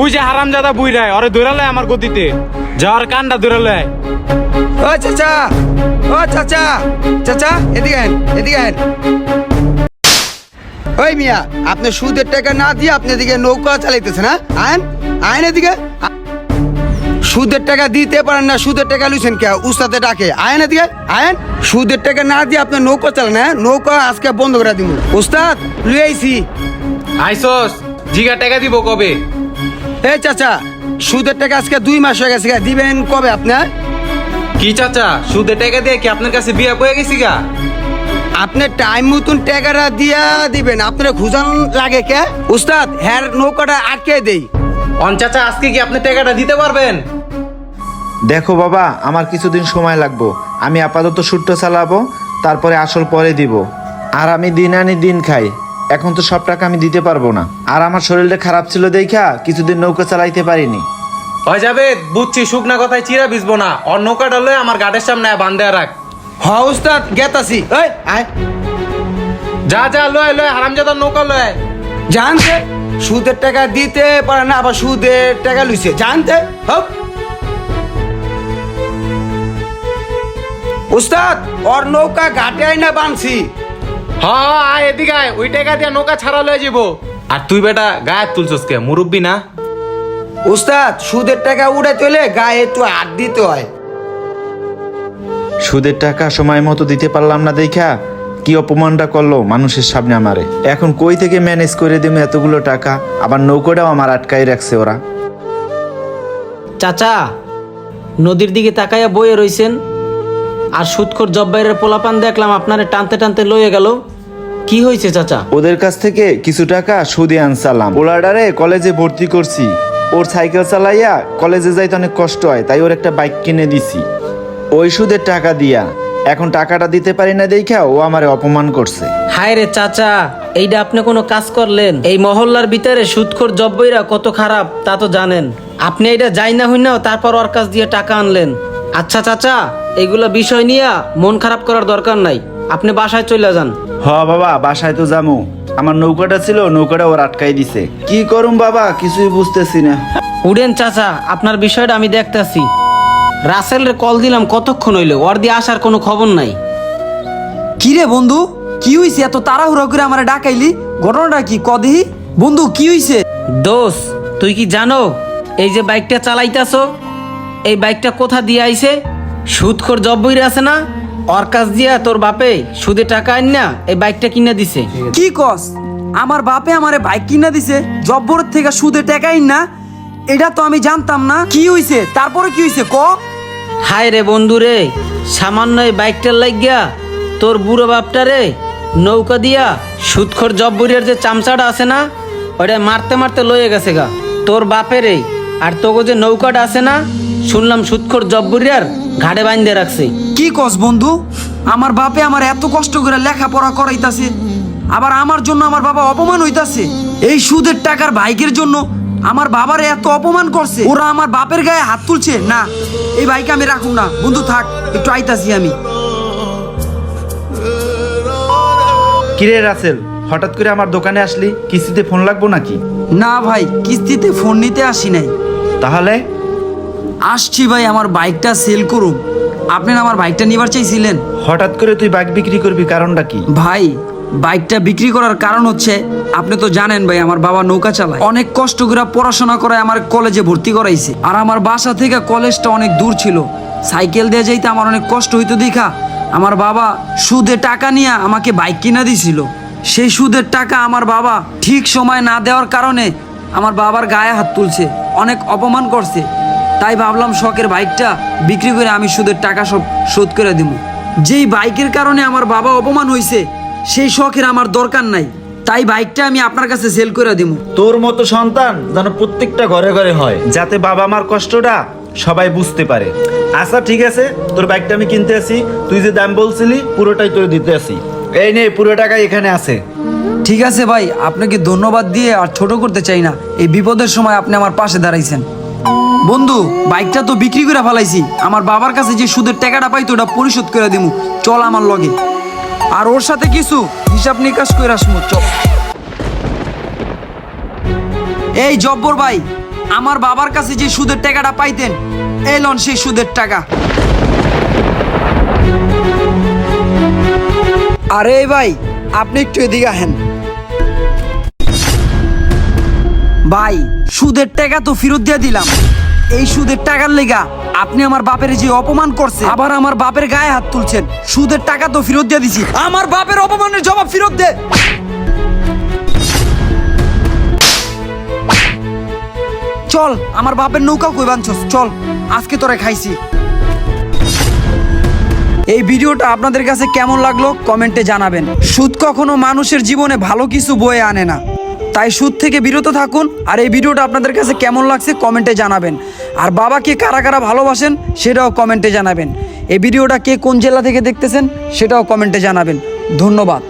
ওই যে হারাম জাদা বুই রায় ওরে দৌড়ালে আমার গতিতে। যাওয়ার কানটা দৌড়ালে ও চাচা ও চাচা চাচা এদিকে আন এদিকে আন ওই মিয়া আপনি সুদের টাকা না দিয়ে আপনি এদিকে নৌকা চালাইতেছেন হ্যাঁ? আইন আইন এদিকে। সুদের টাকা দিতে পারেন না সুদের টাকা লুছেন কে? উস্তাদে ডাকে। আইন এদিকে আইন সুদের টাকা না দিয়ে আপনি নৌকা চালান হ্যাঁ? নৌকা আজকে বন্ধ করে দিব। উস্তাদ লুই আইছি। আইসোস জিগা টাকা দিব কবে? এই চাচা সুদের টাকা আজকে দুই মাস হয়ে গেছে দিবেন কবে আপনার কি চাচা সুদে টাকা দিয়ে কি আপনার কাছে বিয়া বয়ে গেছি গা? আপনি টাইম মতন টাকাটা দিয়া দিবেন আপনার খুঁজান লাগে কে? উস্তাদ হ্যার নৌকাটা আটকে দেই। অন চাচা আজকে কি আপনি টাকাটা দিতে পারবেন? দেখো বাবা আমার কিছুদিন সময় লাগবো। আমি আপাতত সুট্টো চালাবো তারপরে আসল পরে দিব। আর আমি দিন আনি দিন খাই। এখন তো সব টাকা আমি দিতে পারব না। আর আমার শরীরটা খারাপ ছিল দেখা কিছুদিন নৌকা চালাইতে পারিনি। হয়ে যাবে বুঝছি শুকনা কথায় চিরা ভিজবো না। অর নৌকাটা লয়ে আমার গাড়ির সামনে বান্ধে রাখ। হ উস্তাদ গেতাছি। এই আয়। যা যা লয় লয় হারামজাদার নৌকা লয়। জানতে? সুদের টাকা দিতে পারে না আবার সুদের টাকা লুইছে। জানতে? হপ। উস্তাদ ওর নৌকা ঘাটে না বানছি। হ হ, আয় এদিকে আয়। ওই টাকা দিয়ে নৌকা ছাড়া লয়ে যাব আর তুই বেটা গায়ে তুলছস কে? মুরব্বি না? উস্তাদ সুদের টাকা উড়ে চলে গায়ে একটু হাত দিতে হয়। সুদের টাকা সময় মতো দিতে পারলাম না দেখা। কি অপমানটা করল মানুষের সামনে আমারে। এখন কই থেকে ম্যানেজ করে দেবো এতগুলো টাকা? আবার নৌকোটাও আমার আটকাই রাখছে ওরা। চাচা নদীর দিকে তাকাইয়া বয়ে রইছেন। আর সুৎখর জব্বাইরের পোলাপান দেখলাম আপনারে টানতে টানতে লয়ে গেল। কি হয়েছে চাচা? ওদের কাছ থেকে কিছু টাকা সুদে আনসালাম। ওলাডারে কলেজে ভর্তি করছি। ওর সাইকেল চালাইয়া কলেজে যাইতে অনেক কষ্ট হয় তাই ওর একটা বাইক কিনে দিছি। ওই সুদের টাকা দিয়া। এখন টাকাটা দিতে পারি না দেখা ও আমারে অপমান করছে। হায় রে চাচা এইটা আপনি কোনো কাজ করলেন? এই মহল্লার ভিতরে সুৎখর জব্বইরা কত খারাপ তা তো জানেন। আপনি এটা যাই না হই না তারপর ওর কাছ দিয়ে টাকা আনলেন। আচ্ছা চাচা এগুলো বিষয় নিয়ে মন খারাপ করার দরকার নাই। আপনি বাসায় চলে যান। হ বাবা বাসায় তো যামু। আমার নৌকাটা ছিল নৌকাটা ওর আটকাই দিছে। কি করুম বাবা কিছুই বুঝতেছি না। উড়েন চাচা আপনার বিষয়টা আমি দেখতেছি। রাসেলের কল দিলাম কতক্ষণ হইল? ওর দিয়ে আসার কোনো খবর নাই। কি রে বন্ধু? কি হইছে? এত তাড়াহুড়ো করে আমার ডাকাইলি? ঘটনাটা কি? কদিহি বন্ধু কি হইছে? দোষ তুই কি জানো? এই যে বাইকটা চালাইতাছো এই বাইকটা কোথা দিয়ে আইছে? সুদখোর জব্বইরে আছে না? ওর কাছ দিয়া তোর বাপে সুদে টাকা আন না এই বাইকটা কিনে দিছে। কি কস? আমার বাপে আমারে বাইক কিনা দিছে জব্বরের থেকে সুদে টাকাই না? এটা তো আমি জানতাম না। কি হইছে? তারপরে কি হইছে? ক? হায় রে বন্ধু রে সামান্য এই বাইকটার লাগিয়া তোর বুড়ো বাপটা রে নৌকা দিয়া সুদখোর জব্বরের যে চামচাটা আছে না ওটা মারতে মারতে লয়ে গেছে গা। তোর বাপের এই আর তোকে যে নৌকাটা আছে না শুনলাম সুদখোর জব্বরিয়ার ঘাড়ে বাইন্দে রাখছে। কি কস বন্ধু? আমার বাপে আমার এত কষ্ট করে লেখাপড়া করাইতাছে আবার আমার জন্য আমার বাবা অপমান হইতাছে। এই সুদের টাকার বাইকের জন্য আমার বাবারে এত অপমান করছে ওরা আমার বাপের গায়ে হাত তুলছে? না এই বাইক আমি রাখুন না। বন্ধু থাক একটু আইতাছি আমি। কিরে রাসেল হঠাৎ করে আমার দোকানে আসলি কিস্তিতে ফোন লাগবো নাকি? না ভাই কিস্তিতে ফোন নিতে আসি নাই। তাহলে? আসছি ভাই আমার বাইকটা সেল করুক। আপনি না আমার বাইকটা নিবার চাইছিলেন? হঠাৎ করে তুই বাইক বিক্রি করবি কারণটা কি? ভাই বাইকটা বিক্রি করার কারণ হচ্ছে আপনি তো জানেন ভাই আমার বাবা নৌকা চালায়। অনেক কষ্ট করে পড়াশোনা করে আমার কলেজে ভর্তি করাইছে। আর আমার বাসা থেকে কলেজটা অনেক দূর ছিল। সাইকেল দিয়ে যাইতে আমার অনেক কষ্ট হইতো দেখা। আমার বাবা সুদে টাকা নিয়ে আমাকে বাইক কিনা দিছিল। সেই সুদের টাকা আমার বাবা ঠিক সময় না দেওয়ার কারণে আমার বাবার গায়ে হাত তুলছে। অনেক অপমান করছে। তাই ভাবলাম শখের বাইকটা বিক্রি করে আমি সুদের টাকা সব শোধ করে দিব। যেই বাইকের কারণে আমার বাবা অপমান হয়েছে সেই শখের আমার দরকার নাই। তাই বাইকটা আমি আপনার কাছে সেল করে দিব। তোর মতো সন্তান যেন প্রত্যেকটা ঘরে ঘরে হয় যাতে বাবা মার কষ্টটা সবাই বুঝতে পারে। আচ্ছা ঠিক আছে তোর বাইকটা আমি কিনতে আসি। তুই যে দাম বলছিলি পুরোটাই তোর দিতে আসি। এই নে পুরো টাকা এখানে আছে। ঠিক আছে ভাই আপনাকে ধন্যবাদ দিয়ে আর ছোট করতে চাই না। এই বিপদের সময় আপনি আমার পাশে দাঁড়াইছেন। বন্ধু, বাইকটা তো বিক্রি করে ফেলাইছি। আমার বাবার কাছে যে সুদের টাকাটা পাই তো ওটা পরিশোধ করে দিমু। চল আমার লগে। আর ওর সাথে কিছু হিসাব নিকাশ করে আসমু, চল। এই জব্বর ভাই, আমার বাবার কাছে যে সুদের টাকাটা পাইতেন, এই লন সেই সুদের টাকা। আরে ভাই, আপনি একটু এদিকে আহেন। ভাই, সুদের টাকা তো ফেরত দিয়ে দিলাম। এই সুদের টাকার লেগা আপনি আমার বাপের যে অপমান করছে আবার আমার বাপের গায়ে হাত তুলছেন, সুদের টাকা তো ফেরত দিয়ে দিছি। আমার বাপের অপমানের জবাব ফেরত দে। চল, আমার বাপের নৌকা কই বানছস? চল, আজকে তোরে খাইছি। এই ভিডিওটা আপনাদের কাছে কেমন লাগল কমেন্টে জানাবেন। সুদ কখনো মানুষের জীবনে ভালো কিছু বয়ে আনে না। তাই সুদ থেকে বিরত থাকুন। আর এই ভিডিওটা আপনাদের কাছে কেমন লাগছে কমেন্টে জানাবেন। আর বাবাকে কারা কারা ভালোবাসেন, সেটাও কমেন্টে জানাবেন। এই ভিডিওটা কে কোন জেলা থেকে দেখতেছেন, সেটাও কমেন্টে জানাবেন। ধন্যবাদ।